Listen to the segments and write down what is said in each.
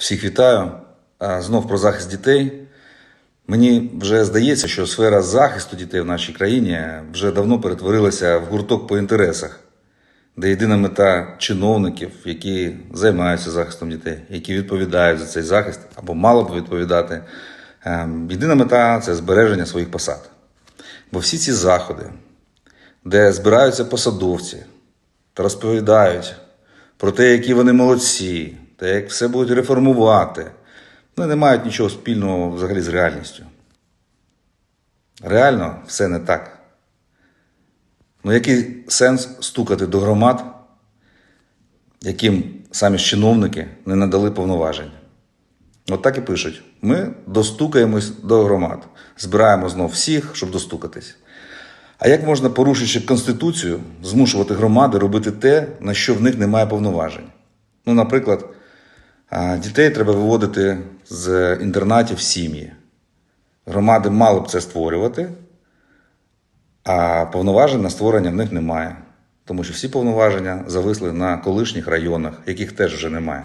Всіх вітаю. Знов про захист дітей. Мені вже здається, що сфера захисту дітей в нашій країні вже давно перетворилася в гурток по інтересах, де єдина мета чиновників, які займаються захистом дітей, які відповідають за цей захист або мало б відповідати. ем, Єдина мета це збереження своїх посад. Бо всі ці заходи, де збираються посадовці та розповідають про те, які вони молодці, та як все будуть реформувати, вони не мають нічого спільного взагалі з реальністю. Реально все не так. Ну який сенс стукати до громад, яким самі чиновники не надали повноважень? От так і пишуть: ми достукаємось до громад, збираємо знов всіх, щоб достукатись. А як можна, порушивши Конституцію, змушувати громади робити те, на що в них немає повноважень? Ну, наприклад, дітей треба виводити з інтернатів в сім'ї. Громади мали б це створювати, а повноважень на створення в них немає. Тому що всі повноваження зависли на колишніх районах, яких теж вже немає.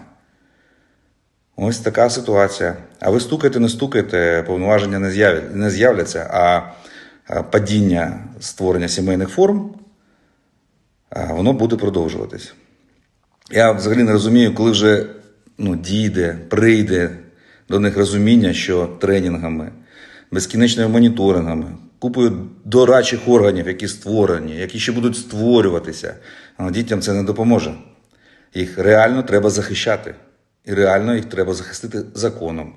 Ось така ситуація. А ви стукайте, не стукайте, повноваження не з'явля- не з'являться, а падіння створення сімейних форм, воно буде продовжуватись. Я взагалі не розумію, коли вже ну, дійде, прийде до них розуміння, що тренінгами, безкінечними моніторингами, купою дорадчих органів, які створені, які ще будуть створюватися, а дітям це не допоможе. Їх реально треба захищати. І реально їх треба захистити законом.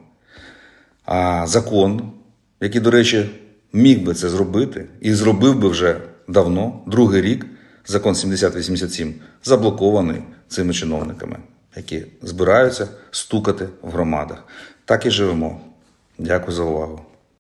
А закон, який, до речі, міг би це зробити і зробив би вже давно, другий рік, закон 7087, заблокований цими чиновниками, які збираються стукати в громадах. Так і живемо. Дякую за увагу.